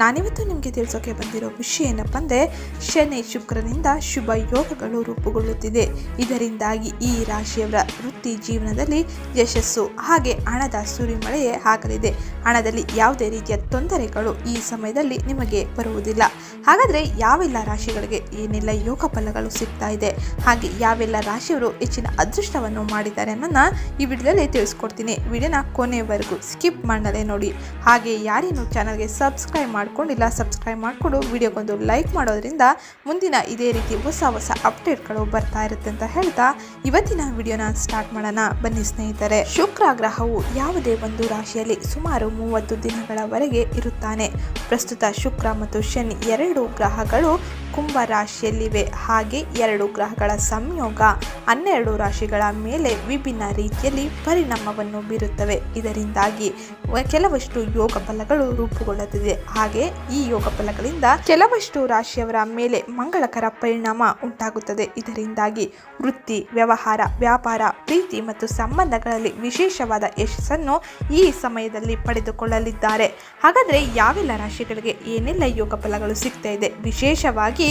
ನಾನಿವತ್ತು ನಿಮಗೆ ತಿಳಿಸೋಕೆ ಬಂದಿರೋ ವಿಷಯ ಏನಪ್ಪ ಅಂದರೆ ಶನಿ ಶುಕ್ರನಿಂದ ಶುಭ ಯೋಗಗಳು ರೂಪುಗೊಳ್ಳುತ್ತಿದೆ. ಇದರಿಂದಾಗಿ ಈ ರಾಶಿಯವರ ವೃತ್ತಿ ಜೀವನದಲ್ಲಿ ಯಶಸ್ಸು, ಹಾಗೆ ಹಣದ ಸುರಿಮಳೆಯೇ ಆಗಲಿದೆ. ಹಣದಲ್ಲಿ ಯಾವುದೇ ರೀತಿಯ ತೊಂದರೆಗಳು ಈ ಸಮಯದಲ್ಲಿ ನಿಮಗೆ ಬರುವುದಿಲ್ಲ. ಹಾಗಾದರೆ ಯಾವೆಲ್ಲ ರಾಶಿಗಳಿಗೆ ಏನೆಲ್ಲ ಯೋಗ ಫಲಗಳು ಸಿಗ್ತಾ ಇದೆ, ಹಾಗೆ ಯಾವೆಲ್ಲ ರಾಶಿಯವರು ಹೆಚ್ಚಿನ ಅದೃಷ್ಟವನ್ನು ಮಾಡಿದ್ದಾರೆ ಅನ್ನೋದನ್ನ ಈ ವಿಡಿಯೋದಲ್ಲಿ ತಿಳಿಸ್ಕೊಡ್ತೀನಿ. ವಿಡಿಯೋನ ಕೊನೆಯವರೆಗೂ ಸ್ಕಿಪ್ ಮಾಡಲೇ ನೋಡಿ. ಹಾಗೆ ಯಾರೇನು ಚಾನಲ್ಗೆ ಸಬ್ಸ್ಕ್ರೈಬ್ ಮಾಡ್ಕೊಂಡಿಲ್ಲ ಸಬ್ಸ್ಕ್ರೈಬ್ ಮಾಡಿಕೊಂಡು ವಿಡಿಯೋಗೊಂದು ಲೈಕ್ ಮಾಡೋದ್ರಿಂದ ಮುಂದಿನ ಇದೇ ರೀತಿ ಹೊಸ ಹೊಸ ಅಪ್ಡೇಟ್ಗಳು ಬರ್ತಾ ಇರುತ್ತೆ ಅಂತ ಹೇಳ್ತಾ ಇವತ್ತಿನ ವಿಡಿಯೋನ ಸ್ಟಾರ್ಟ್ ಮಾಡೋಣ. ಬನ್ನಿ ಸ್ನೇಹಿತರೆ ಶುಕ್ರ ಗ್ರಹವು ಯಾವುದೇ ಒಂದು ರಾಶಿಯಲ್ಲಿ ಸುಮಾರು ಮೂವತ್ತು ದಿನಗಳವರೆಗೆ ಇರುತ್ತಾನೆ. ಪ್ರಸ್ತುತ ಶುಕ್ರ ಮತ್ತು ಶನಿ ಎರಡು ಗ್ರಹಗಳು ಕುಂಭ ರಾಶಿಯಲ್ಲಿವೆ. ಹಾಗೆ ಎರಡು ಗ್ರಹಗಳ ಸಂಯೋಗ ಹನ್ನೆರಡು ರಾಶಿಗಳ ಮೇಲೆ ವಿಭಿನ್ನ ರೀತಿಯಲ್ಲಿ ಪರಿಣಾಮವನ್ನು ಬೀರುತ್ತವೆ. ಇದರಿಂದಾಗಿ ಕೆಲವಷ್ಟು ಯೋಗ ಫಲಗಳು ರೂಪುಗೊಳ್ಳುತ್ತಿದೆ. ಹಾಗೆ ಈ ಯೋಗ ಫಲಗಳಿಂದ ಕೆಲವಷ್ಟು ರಾಶಿಯವರ ಮೇಲೆ ಮಂಗಳಕರ ಪರಿಣಾಮ ಉಂಟಾಗುತ್ತದೆ. ಇದರಿಂದಾಗಿ ವೃತ್ತಿ, ವ್ಯವಹಾರ, ವ್ಯಾಪಾರ, ಪ್ರೀತಿ ಮತ್ತು ಸಂಬಂಧಗಳಲ್ಲಿ ವಿಶೇಷವಾದ ಯಶಸ್ಸನ್ನು ಈ ಸಮಯದಲ್ಲಿ ಪಡೆದುಕೊಳ್ಳಲಿದ್ದಾರೆ. ಹಾಗಾದರೆ ಯಾವೆಲ್ಲ ರಾಶಿಗಳಿಗೆ ಏನೆಲ್ಲ ಯೋಗ ಫಲಗಳು ಸಿಗ್ತಾ ಇದೆ? ವಿಶೇಷವಾಗಿ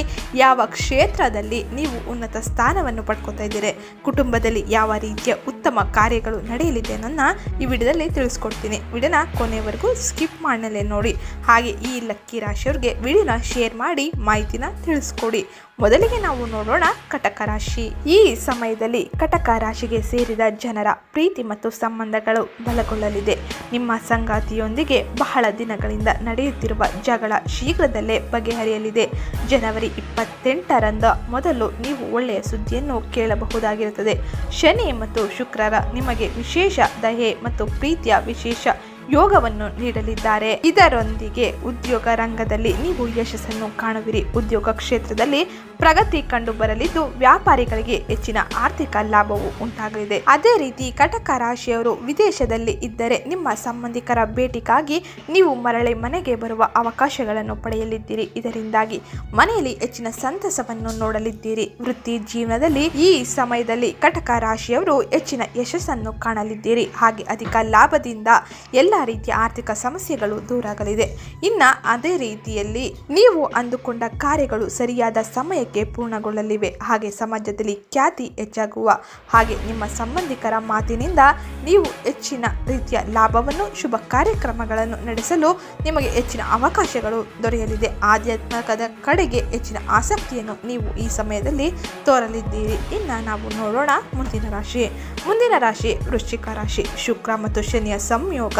ಯಾವ ಕ್ಷೇತ್ರದಲ್ಲಿ ನೀವು ಉನ್ನತ ಸ್ಥಾನವನ್ನು ಪಡ್ಕೊತಾ ಇದ್ದೀರಿ? ಕುಟುಂಬದಲ್ಲಿ ಯಾವ ರೀತಿಯ ಉತ್ತಮ ಕಾರ್ಯಗಳು ನಡೆಯಲಿದೆ ಅನ್ನೋದನ್ನ ಈ ವಿಡಿಯೋದಲ್ಲಿ ತಿಳಿಸ್ಕೊಡ್ತೀನಿ. ವಿಡಿಯೋನ ಕೊನೆವರೆಗೂ ಸ್ಕಿಪ್ ಮಾಡಲೇ ನೋಡಿ. ಹಾಗೆ ಈ ಲಕ್ಕಿ ರಾಶಿಯವ್ರಿಗೆ ವಿಡಿಯೋನ ಶೇರ್ ಮಾಡಿ, ಮಾಹಿತಿನ ತಿಳಿಸ್ಕೊಡಿ. ಮೊದಲಿಗೆ ನಾವು ನೋಡೋಣ ಕಟಕ ರಾಶಿ. ಈ ಸಮಯದಲ್ಲಿ ಕಟಕ ರಾಶಿಗೆ ಸೇರಿದ ಜನರ ಪ್ರೀತಿ ಮತ್ತು ಸಂಬಂಧಗಳು ಬಲಗೊಳ್ಳಲಿದೆ. ನಿಮ್ಮ ಸಂಗಾತಿಯೊಂದಿಗೆ ಬಹಳ ದಿನಗಳಿಂದ ನಡೆಯುತ್ತಿರುವ ಜಗಳ ಶೀಘ್ರದಲ್ಲೇ ಬಗೆಹರಿಯಲಿದೆ. ಜನವರಿ ಇಪ್ಪತ್ತೆಂಟರಂದ ಮೊದಲು ನೀವು ಒಳ್ಳೆಯ ಸುದ್ದಿಯನ್ನು ಕೇಳಬಹುದಾಗಿರುತ್ತದೆ. ಶನಿ ಮತ್ತು ಶುಕ್ರರ ನಿಮಗೆ ವಿಶೇಷ ದಯೆ ಮತ್ತು ಪ್ರೀತಿಯ ವಿಶೇಷ ಯೋಗವನ್ನು ನೀಡಲಿದ್ದಾರೆ. ಇದರೊಂದಿಗೆ ಉದ್ಯೋಗ ರಂಗದಲ್ಲಿ ನೀವು ಯಶಸ್ಸನ್ನು ಕಾಣುವಿರಿ. ಉದ್ಯೋಗ ಕ್ಷೇತ್ರದಲ್ಲಿ ಪ್ರಗತಿ ಕಂಡು ಬರಲಿದ್ದು ವ್ಯಾಪಾರಿಗಳಿಗೆ ಹೆಚ್ಚಿನ ಆರ್ಥಿಕ ಲಾಭವು ಉಂಟಾಗಲಿದೆ. ಅದೇ ರೀತಿ ಕಟಕ ರಾಶಿಯವರು ವಿದೇಶದಲ್ಲಿ ಇದ್ದರೆ ನಿಮ್ಮ ಸಂಬಂಧಿಕರ ಭೇಟಿಗಾಗಿ ನೀವು ಮರಳಿ ಮನೆಗೆ ಬರುವ ಅವಕಾಶಗಳನ್ನು ಪಡೆಯಲಿದ್ದೀರಿ. ಇದರಿಂದಾಗಿ ಮನೆಯಲ್ಲಿ ಹೆಚ್ಚಿನ ಸಂತಸವನ್ನು ನೋಡಲಿದ್ದೀರಿ. ವೃತ್ತಿ ಜೀವನದಲ್ಲಿ ಈ ಸಮಯದಲ್ಲಿ ಕಟಕ ರಾಶಿಯವರು ಹೆಚ್ಚಿನ ಯಶಸ್ಸನ್ನು ಕಾಣಲಿದ್ದೀರಿ. ಹಾಗೆ ಅಧಿಕ ಲಾಭದಿಂದ ಎಲ್ಲ ರೀತಿಯ ಆರ್ಥಿಕ ಸಮಸ್ಯೆಗಳು ದೂರಾಗಲಿದೆ. ಇನ್ನ ಅದೇ ರೀತಿಯಲ್ಲಿ ನೀವು ಅಂದುಕೊಂಡ ಕಾರ್ಯಗಳು ಸರಿಯಾದ ಸಮಯಕ್ಕೆ ಪೂರ್ಣಗೊಳ್ಳಲಿವೆ. ಹಾಗೆ ಸಮಾಜದಲ್ಲಿ ಖ್ಯಾತಿ ಹೆಚ್ಚಾಗುವ ಹಾಗೆ ನಿಮ್ಮ ಸಂಬಂಧಿಕರ ಮಾತಿನಿಂದ ನೀವು ಹೆಚ್ಚಿನ ರೀತಿಯ ಲಾಭವನ್ನು, ಶುಭ ಕಾರ್ಯಕ್ರಮಗಳನ್ನು ನಡೆಸಲು ನಿಮಗೆ ಹೆಚ್ಚಿನ ಅವಕಾಶಗಳು ದೊರೆಯಲಿದೆ. ಆಧ್ಯಾತ್ಮಕದ ಕಡೆಗೆ ಹೆಚ್ಚಿನ ಆಸಕ್ತಿಯನ್ನು ನೀವು ಈ ಸಮಯದಲ್ಲಿ ತೋರಲಿದ್ದೀರಿ. ಇನ್ನು ನಾವು ನೋಡೋಣ ಮುಂದಿನ ರಾಶಿ. ಮುಂದಿನ ರಾಶಿ ವೃಶ್ಚಿಕ ರಾಶಿ. ಶುಕ್ರ ಮತ್ತು ಶನಿಯ ಸಂಯೋಗ.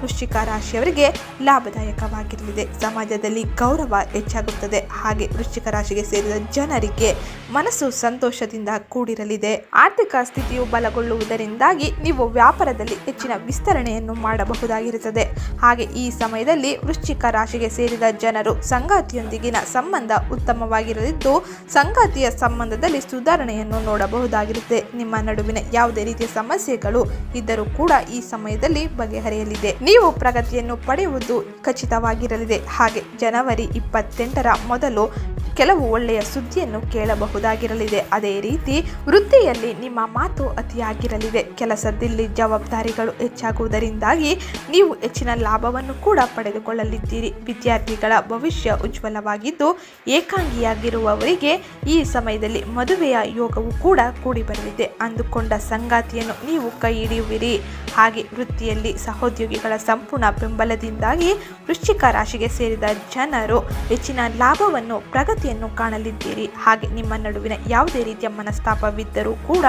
ವೃಶ್ಚಿಕ ರಾಶಿಯವರಿಗೆ ಲಾಭದಾಯಕವಾಗಿರಲಿದೆ. ಸಮಾಜದಲ್ಲಿ ಗೌರವ ಹೆಚ್ಚಾಗುತ್ತದೆ. ಹಾಗೆ ವೃಶ್ಚಿಕ ರಾಶಿಗೆ ಸೇರಿದ ಜನರಿಗೆ ಮನಸ್ಸು ಸಂತೋಷದಿಂದ ಕೂಡಿರಲಿದೆ. ಆರ್ಥಿಕ ಸ್ಥಿತಿಯು ಬಲಗೊಳ್ಳುವುದರಿಂದಾಗಿ ನೀವು ವ್ಯಾಪಾರದಲ್ಲಿ ಹೆಚ್ಚಿನ ವಿಸ್ತರಣೆಯನ್ನು ಮಾಡಬಹುದಾಗಿರುತ್ತದೆ. ಹಾಗೆ ಈ ಸಮಯದಲ್ಲಿ ವೃಶ್ಚಿಕ ರಾಶಿಗೆ ಸೇರಿದ ಜನರು ಸಂಗಾತಿಯೊಂದಿಗಿನ ಸಂಬಂಧ ಉತ್ತಮವಾಗಿರಲಿದ್ದು ಸಂಗಾತಿಯ ಸಂಬಂಧದಲ್ಲಿ ಸುಧಾರಣೆಯನ್ನು ನೋಡಬಹುದಾಗಿರುತ್ತೆ. ನಿಮ್ಮ ನಡುವಿನ ಯಾವುದೇ ರೀತಿಯ ಸಮಸ್ಯೆಗಳು ಇದ್ದರೂ ಕೂಡ ಈ ಸಮಯದಲ್ಲಿ ಬಗೆಹರಿಯಲಿದೆ. ನೀವು ಪ್ರಗತಿಯನ್ನು ಪಡೆಯುವುದು ಖಚಿತವಾಗಿರಲಿದೆ. ಹಾಗೆ ಜನವರಿ ಇಪ್ಪತ್ತೆಂಟರ ಮೊದಲು ಕೆಲವು ಒಳ್ಳೆಯ ಸುದ್ದಿಯನ್ನು ಕೇಳಬಹುದಾಗಿರಲಿದೆ. ಅದೇ ರೀತಿ, ವೃತ್ತಿಯಲ್ಲಿ ನಿಮ್ಮ ಮಾತು ಅತಿಯಾಗಿರಲಿದೆ. ಕೆಲಸದಲ್ಲಿ ಜವಾಬ್ದಾರಿಗಳು ಹೆಚ್ಚಾಗುವುದರಿಂದಾಗಿ ನೀವು ಹೆಚ್ಚಿನ ಲಾಭವನ್ನು ಕೂಡ ಪಡೆದುಕೊಳ್ಳಲಿದ್ದೀರಿ. ವಿದ್ಯಾರ್ಥಿಗಳ ಭವಿಷ್ಯ ಉಜ್ವಲವಾಗಿದ್ದು, ಏಕಾಂಗಿಯಾಗಿರುವವರಿಗೆ ಈ ಸಮಯದಲ್ಲಿ ಮದುವೆಯ ಯೋಗವು ಕೂಡ ಕೂಡಿ ಬರಲಿದೆ ಅಂದುಕೊಂಡ ಸಂಗಾತಿಯನ್ನು ನೀವು ಕೈ ಹಿಡಿಯುವಿರಿ. ಹಾಗೆ ವೃತ್ತಿಯಲ್ಲಿ ಸಹೋದ್ಯೋಗಿಗಳ ಸಂಪೂರ್ಣ ಬೆಂಬಲದಿಂದಾಗಿ ವೃಶ್ಚಿಕ ರಾಶಿಗೆ ಸೇರಿದ ಜನರು ಹೆಚ್ಚಿನ ಲಾಭವನ್ನು ಪ್ರಗತಿಯನ್ನು ಕಾಣಲಿದ್ದೀರಿ. ಹಾಗೆ ನಿಮ್ಮ ನಡುವಿನ ಯಾವುದೇ ರೀತಿಯ ಮನಸ್ತಾಪವಿದ್ದರೂ ಕೂಡ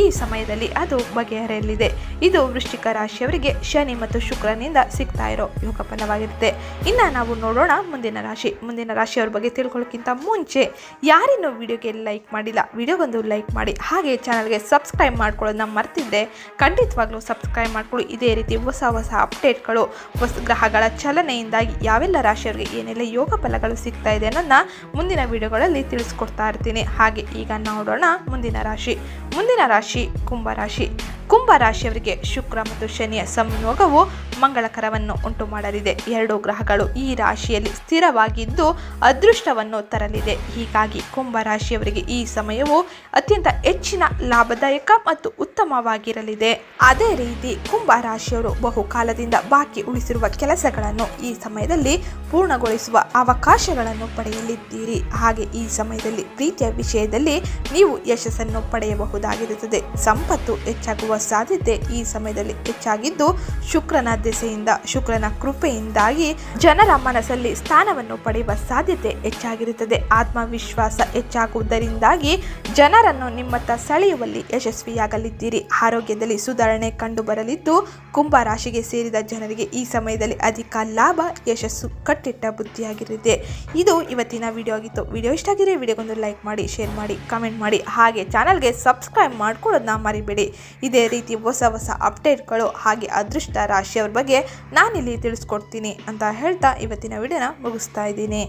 ಈ ಸಮಯದಲ್ಲಿ ಅದು ಬಗೆಹರಿಯಲಿದೆ. ಇದು ವೃಶ್ಚಿಕ ರಾಶಿಯವರಿಗೆ ಶನಿ ಮತ್ತು ಶುಕ್ರನಿಂದ ಸಿಗ್ತಾ ಇರೋ ಯೋಗ ಫಲವಾಗಿರುತ್ತೆ ಇನ್ನು ನಾವು ನೋಡೋಣ ಮುಂದಿನ ರಾಶಿ. ಮುಂದಿನ ರಾಶಿಯವ್ರ ಬಗ್ಗೆ ತಿಳ್ಕೊಳ್ಳೋಕ್ಕಿಂತ ಮುಂಚೆ ಯಾರಿನ್ನೂ ವಿಡಿಯೋಗೆ ಲೈಕ್ ಮಾಡಿಲ್ಲ, ವಿಡಿಯೋಗೊಂದು ಲೈಕ್ ಮಾಡಿ. ಹಾಗೆ ಚಾನಲ್ಗೆ ಸಬ್ಸ್ಕ್ರೈಬ್ ಮಾಡ್ಕೊಳ್ಳೋದನ್ನ ಮರ್ತಿದ್ದೆ ಖಂಡಿತವಾಗ್ಲೂ ಸಬ್ಸ್ಕ್ರೈಬ್ ಮಾಡ್ಕೊಳ್ಳಿ. ಇದೇ ರೀತಿ ಹೊಸ ಹೊಸ ಅಪ್ಡೇಟ್ಗಳು, ಹೊಸ ಗ್ರಹಗಳ ಚಲನೆಯಿಂದಾಗಿ ಯಾವೆಲ್ಲ ರಾಶಿಯವರಿಗೆ ಏನೆಲ್ಲ ಯೋಗ ಫಲಗಳು ಸಿಗ್ತಾ ಇದೆ ಅನ್ನೋದನ್ನ ಮುಂದಿನ ವಿಡಿಯೋಗಳಲ್ಲಿ ತಿಳಿಸ್ಕೊಡ್ತಾ ಇರ್ತೀನಿ. ಹಾಗೆ ಈಗ ನೋಡೋಣ ಮುಂದಿನ ರಾಶಿ. ಮುಂದಿನ ರಾಶಿ ಕುಂಭ ರಾಶಿಯವರಿಗೆ ಶುಕ್ರ ಮತ್ತು ಶನಿಯ ಸಂಯೋಗವು ಮಂಗಳಕರವನ್ನು ಉಂಟು ಮಾಡಲಿದೆ ಎರಡು ಗ್ರಹಗಳು ಈ ರಾಶಿಯಲ್ಲಿ ಸ್ಥಿರವಾಗಿದ್ದು ಅದೃಷ್ಟವನ್ನು ತರಲಿದೆ. ಹೀಗಾಗಿ ಕುಂಭ ರಾಶಿಯವರಿಗೆ ಈ ಸಮಯವು ಅತ್ಯಂತ ಹೆಚ್ಚಿನ ಲಾಭದಾಯಕ ಮತ್ತು ಉತ್ತಮವಾಗಿರಲಿದೆ. ಅದೇ ರೀತಿ ಕುಂಭ ರಾಶಿಯವರು ಬಹುಕಾಲದಿಂದ ಬಾಕಿ ಉಳಿಸಿರುವ ಕೆಲಸಗಳನ್ನು ಈ ಸಮಯದಲ್ಲಿ ಪೂರ್ಣಗೊಳಿಸುವ ಅವಕಾಶಗಳನ್ನು ಪಡೆಯಲಿದ್ದೀರಿ. ಹಾಗೆ ಈ ಸಮಯದಲ್ಲಿ ಪ್ರೀತಿಯ ವಿಷಯದಲ್ಲಿ ನೀವು ಯಶಸ್ಸನ್ನು ಪಡೆಯಬಹುದಾಗಿರುತ್ತದೆ. ಸಂಪತ್ತು ಹೆಚ್ಚಾಗುವ ಸಾಧ್ಯತೆ ಈ ಸಮಯದಲ್ಲಿ ಹೆಚ್ಚಾಗಿದ್ದು ಶುಕ್ರನ ದೆಸೆಯಿಂದ ಶುಕ್ರನ ಕೃಪೆಯಿಂದಾಗಿ ಜನರ ಮನಸ್ಸಲ್ಲಿ ಸ್ಥಾನವನ್ನು ಪಡೆಯುವ ಸಾಧ್ಯತೆ ಹೆಚ್ಚಾಗಿರುತ್ತದೆ. ಆತ್ಮವಿಶ್ವಾಸ ಹೆಚ್ಚಾಗುವುದರಿಂದಾಗಿ ಜನರನ್ನು ನಿಮ್ಮತ್ತ ಸೆಳೆಯುವಲ್ಲಿ ಯಶಸ್ವಿಯಾಗಲಿದ್ದೀರಿ. ಆರೋಗ್ಯದಲ್ಲಿ ಸುಧಾರಣೆ ಕಂಡು ಬರಲಿದ್ದು ಕುಂಭ ರಾಶಿಗೆ ಸೇರಿದ ಜನರಿಗೆ ಈ ಸಮಯದಲ್ಲಿ ಅಧಿಕ ಲಾಭ, ಯಶಸ್ಸು ಕಟ್ಟಿಟ್ಟ ಬುದ್ಧಿಯಾಗಿರುತ್ತೆ ಇದು ಇವತ್ತಿನ ವಿಡಿಯೋ ಆಗಿತ್ತು. ವಿಡಿಯೋ ಇಷ್ಟ ಆಗಿದ್ರೆ ವಿಡಿಯೋಗೊಂದು ಲೈಕ್ ಮಾಡಿ ಶೇರ್ ಮಾಡಿ ಕಮೆಂಟ್ ಮಾಡಿ. ಹಾಗೆ ಚಾನಲ್ಗೆ ಸಬ್ಸ್ಕ್ರೈಬ್ ಮಾಡ್ಕೊಳ್ಳೋದನ್ನ ಮರಿಬೇಡಿ. ಇದೇ ರೀತಿ ಹೊಸ ಹೊಸ ಅಪ್ಡೇಟ್ಗಳು ಹಾಗೆ ಅದೃಷ್ಟ ರಾಶಿಯವ್ರ ಬಗ್ಗೆ ನಾನಿಲ್ಲಿ ತಿಳಿಸ್ಕೊಡ್ತೀನಿ ಅಂತ ಹೇಳ್ತಾ ಇವತ್ತಿನ ವಿಡಿಯೋನ ಮುಗಿಸ್ತಾ ಇದ್ದೀನಿ.